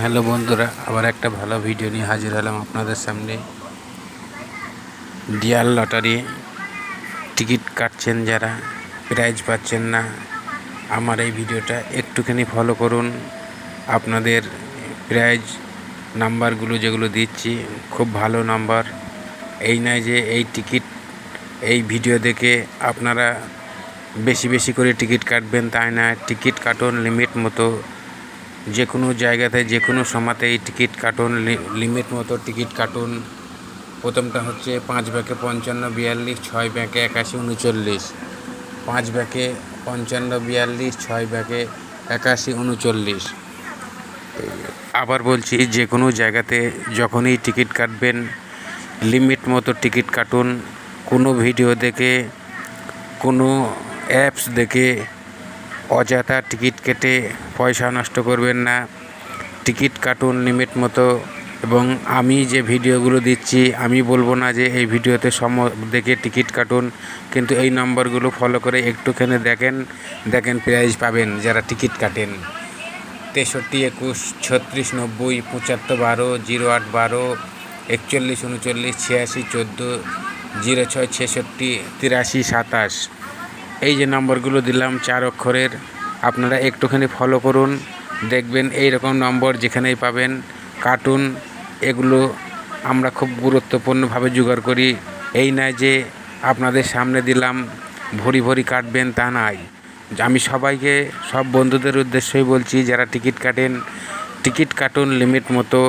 Hello বন্ধুরা, আবার একটা ভালো ভিডিও নিয়ে হাজির হলাম আপনাদের সামনে। ডিয়ার লটারি টিকিট কাটছেন যারা প্রাইজ পাচ্ছেন না, আমার এই ভিডিওটা একটুখানি ফলো করুন। আপনাদের প্রাইজ নাম্বারগুলো যেগুলো দিচ্ছি, খুব ভালো নাম্বার এই নয় যে এই টিকিট এই ভিডিও দেখে আপনারা বেশি বেশি করে টিকিট কাটবেন, তাই না টিকিট কাটুন লিমিট মতো যে কোনো জায়গাতে যে কোনো সময়তে এই টিকিট কাটুন লিমিট মতো টিকিট কাটুন। প্রথমটা হচ্ছে পাঁচ ব্যাকে পঞ্চান্ন, বিয়াল্লিশ, ছয় ব্যাকে একাশি, উনচল্লিশ। পাঁচ ব্যাকে পঞ্চান্ন, বিয়াল্লিশ, ছয় ব্যাকে একাশি, উনচল্লিশ। আবার বলছি যে কোনো জায়গাতে যখনই টিকিট কাটবেন লিমিট মতো টিকিট কাটুন, কোনো ভিডিও দেখে, কোনো অ্যাপস দেখে অযথা টিকিট কেটে পয়সা নষ্ট করবেন না। টিকিট কাটুন লিমিট মতো এবং আমি যে ভিডিওগুলো দিচ্ছি, আমি বলব না যে এই ভিডিওতে সম দেখে টিকিট কাটুন, কিন্তু এই নম্বরগুলো ফলো করে একটুখানি দেখেন দেখেন প্রাইজ পাবেন যারা টিকিট কাটেন। তেষট্টি একুশ, ছত্রিশ নব্বই, পঁচাত্তর বারো, জিরো আট বারো, একচল্লিশ উনচল্লিশ, ছিয়াশি চোদ্দ, জিরো ছয় ছেষট্টি, তিরাশি সাতাশ। এই যে নম্বরগুলো দিলাম চার অক্ষরের, আপনারা একটুখানি ফলো করুন, দেখবেন এই রকম নম্বর যেখানেই পাবেন কার্টুন এগুলো আমরা খুব গুরুত্বপূর্ণভাবে জোগাড় করি। এই নয় যে আপনাদের সামনে দিলাম, ভরি ভরি কাটবেন তা নাই আমি সবাইকে, সব বন্ধুদের উদ্দেশ্যই বলছি, যারা টিকিট কাটেন, টিকিট কাটুন লিমিট মতো।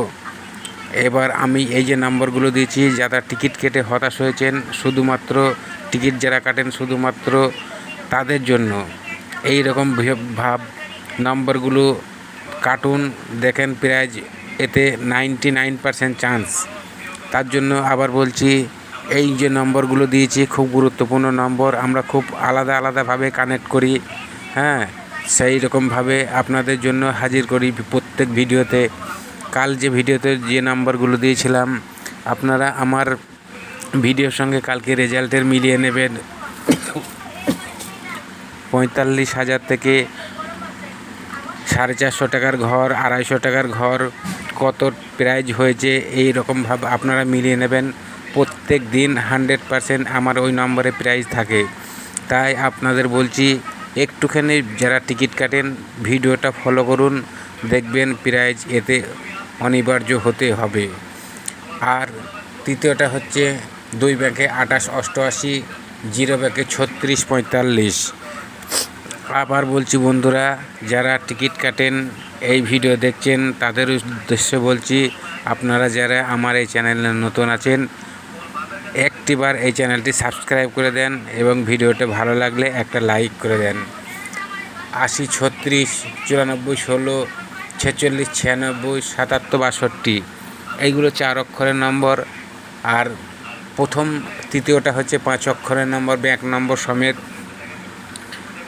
এবার আমি এই যে নম্বরগুলো দিয়েছি, যারা টিকিট কেটে হতাশ হয়েছেন, শুধুমাত্র টিকিট যারা কাটেন, শুধুমাত্র তাদের জন্য। এই রকম ভাব নম্বরগুলো কার্টুন দেখেন প্রাইজ এতে নাইনটি নাইন পারসেন্ট চান্স। তার জন্য আবার বলছি, এই যে নম্বরগুলো দিয়েছি খুব গুরুত্বপূর্ণ নম্বর, আমরা খুব আলাদা আলাদাভাবে কানেক্ট করি হ্যাঁ? সেই রকমভাবে আপনাদের জন্য হাজির করি প্রত্যেক ভিডিওতে। কাল যে ভিডিওতে যে নাম্বারগুলো দিয়েছিলাম, আপনারা আমার ভিডিওর সঙ্গে কালকে রেজাল্টের মিলিয়ে নেবেন। পঁয়তাল্লিশ হাজার থেকে সাড়ে চারশো টাকার ঘর, আড়াইশো টাকার ঘর, কত প্রাইজ হয়েছে, এই রকমভাবে আপনারা মিলিয়ে নেবেন। প্রত্যেক দিন হান্ড্রেড পারসেন্ট আমার ওই নম্বরে প্রাইজ থাকে। তাই আপনাদের বলছি, একটুখানি যারা টিকিট কাটেন, ভিডিওটা ফলো করুন, দেখবেন প্রাইজ এতে অনিবার্য হতে হবে। আর তৃতীয়টা হচ্ছে, দুই ব্যাগে আঠাশ অষ্টআশি, জিরো ব্যাগে ছত্রিশ পঁয়তাল্লিশ। আবার বলছি বন্ধুরা, যারা টিকিট কাটেন, এই ভিডিও দেখছেন, তাদের উদ্দেশ্যে বলছি, আপনারা যারা আমার এই চ্যানেলে নতুন আছেন, একটিবার এই চ্যানেলটি সাবস্ক্রাইব করে দেন এবং ভিডিওটা ভালো লাগলে একটা লাইক করে দেন। আশি ছত্রিশ, চুরানব্বই, ষোলো, ছেচল্লিশ, ছিয়ানব্বই, সাতাত্তর, বাষট্টি, এইগুলো চার অক্ষরের নম্বর। আর প্রথম, তৃতীয়টা হচ্ছে পাঁচ অক্ষরের নম্বর ব্যাঙ্ক নম্বর সমেত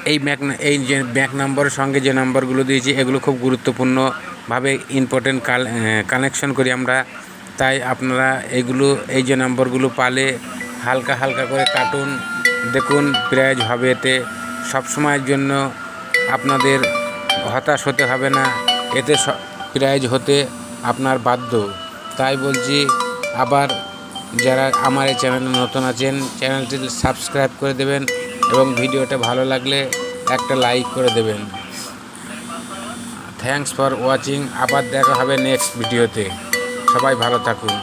এই ব্যাঙ্ক এই যে ব্যাঙ্ক নম্বরের সঙ্গে যে নাম্বারগুলো দিয়েছি, এগুলো খুব গুরুত্বপূর্ণভাবে ইম্পর্টেন্ট কাল কানেকশন করি আমরা। তাই আপনারা এগুলো, এই যে নম্বরগুলো পালে হালকা হালকা করে কাটুন। দেখুন, প্রাইজ হবে এতে। সবসময়ের জন্য আপনাদের হতাশ হতে হবে না। এতে প্রাইজ হতে আপনার বাধ্য। তাই বলছি, আবার যারা আমার এই চ্যানেলে নতুন আছেন চ্যানেলটি সাবস্ক্রাইব করে দেবেন। এবং ভিডিওটা ভালো লাগলে একটা লাইক করে দেবেন। থ্যাংকস ফর ওয়াচিং আবার দেখা হবে নেক্সট ভিডিওতে সবাই ভালো থাকুন।